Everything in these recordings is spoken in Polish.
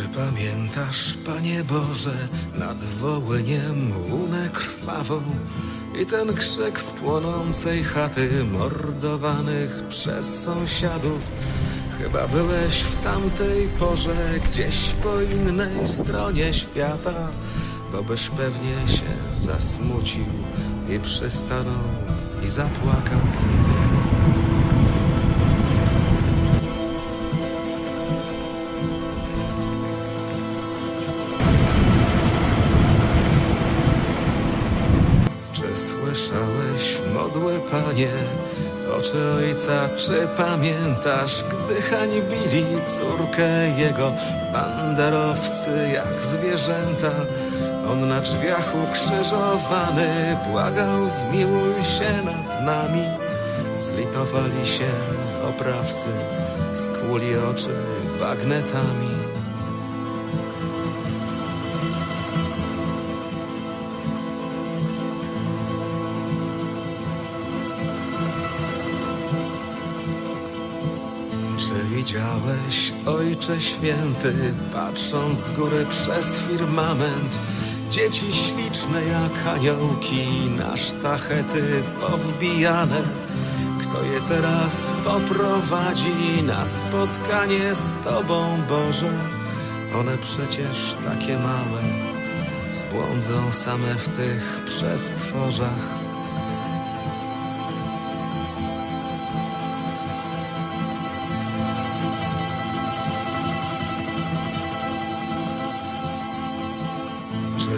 pamiętasz, Panie Boże, nad Wołyniem łunę krwawą i ten krzyk z płonącej chaty mordowanych przez sąsiadów? Chyba byłeś w tamtej porze gdzieś po innej stronie świata, bo byś pewnie się zasmucił i przystanął i zapłakał. Panie? Oczy ojca, czy pamiętasz, gdy hańbili córkę jego banderowcy jak zwierzęta? On na drzwiach ukrzyżowany błagał, zmiłuj się nad nami. Zlitowali się oprawcy, skłuli oczy bagnetami. Widziałeś, Ojcze Święty, patrząc z góry przez firmament, dzieci śliczne jak aniołki na sztachety powbijane? Kto je teraz poprowadzi na spotkanie z Tobą, Boże? One przecież takie małe, zbłądzą same w tych przestworzach.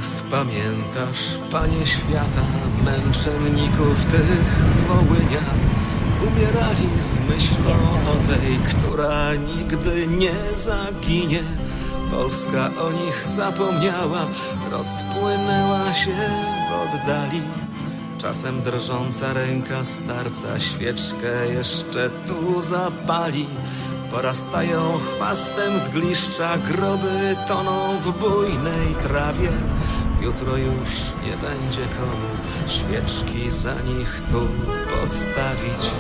Spamiętasz, Panie Świata, męczenników tych z Wołynia? Umierali z myślą o tej, która nigdy nie zaginie. Polska o nich zapomniała, rozpłynęła się w oddali. Czasem drżąca ręka starca świeczkę jeszcze tu zapali. Porastają chwastem z gliszcza, groby toną w bujnej trawie. Jutro już nie będzie komu świeczki za nich tu postawić.